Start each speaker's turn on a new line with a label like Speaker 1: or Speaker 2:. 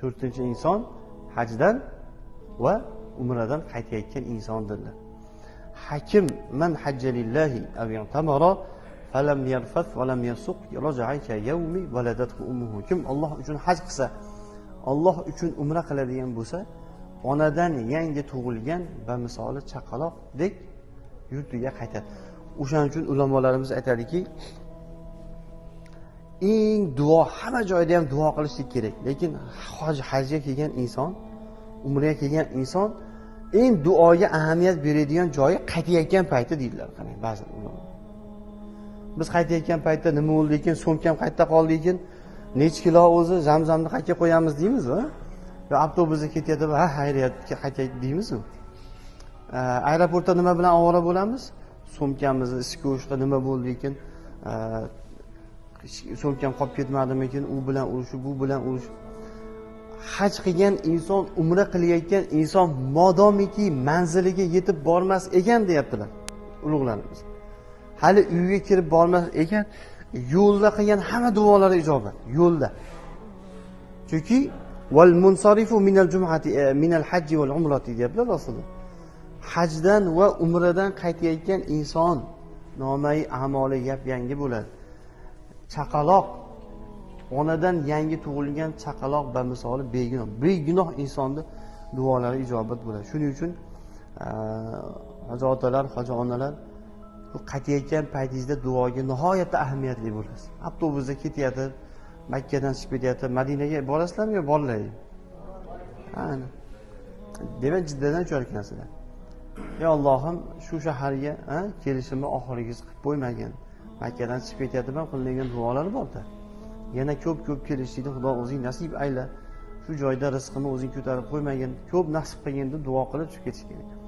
Speaker 1: to'rtinchi inson hajdan va umradan qaytayotgan insondirlar. Hakim man hajjalillahi aw i'tamara falam yarfath va lam yasuq raja'aka yawmi waladathu ummuhu. Kim Alloh uchun haj qilsa Alloh uchun umra qiladigan bo'lsa onadan yangi tug'ilgan va misoli chaqaloqdek yurtiga qaytadi. O'shaning uchun ulamolarimiz aytadiki eng duo hamma joyda ham duo qilishlik kerak. Lekin hoj hajga kelgan inson umraga kelgan inson eng duoga ahamiyat beradigan joyi qaytayotgan payti deydilar qarang ba'zi ulamolar biz qaytayotgan paytda nima bo'ldi ekan so'mkam qayerda qoldi ekan nechi kilo o'zi zamzamni qayerga qo'yamiz deymizmi yo avtobusda ketyapti ha xayriyatga qaytaylik deymizmi aeroportda nima bilan ovora bo'lamiz? So'mkamizni isko'shda nima bo'ldi ekan so'lkam qolib ketmadimikin u bilan urushib bu bilan urushib. Haj qilgan inson umra qilayotgan inson modomiki manziliga yetib bormas ekan deyaptilar ulug'larimiz. Hali uyiga kirib bormas ekan yo'lda qilgan hamma duolari ijobat yo'lda. Chunki val munsarifu minal jumati e, minal hajji val umrati deyaptilar rasululloh hajdan va umradan qaytayotgan inson nomai amoli yap yangi bo'ladi. Chaqaloq. Onadan yangi tug'ilgan chaqaloq bamisoli begunoh. Begunoh insonni duolari ijobat bo'ladi. Shuning uchun e, hoji otalar hoji onalar qaytayotgan paytingizda duoga nihoyatda ahamiyatli bo'lasiz. Avtobusda ketayotib makkadan chiqib ketyapti madinaga borasizlarmi yo bolalar ana demak jiddadan uchar ekansizlar ey ollohim shu shaharga kelishimni oxirigiz qilib qo'ymagin makkadan chiqib ketyapman qilingan duolar borda. Yana ko'p ko'p kelishlikni xudo o'zing nasib ayla. Shu joyda rizqini o'zing ko'tarib qo'ymagin. Ko'p nasib qilgin deb duo qilib chiqib ketish kerak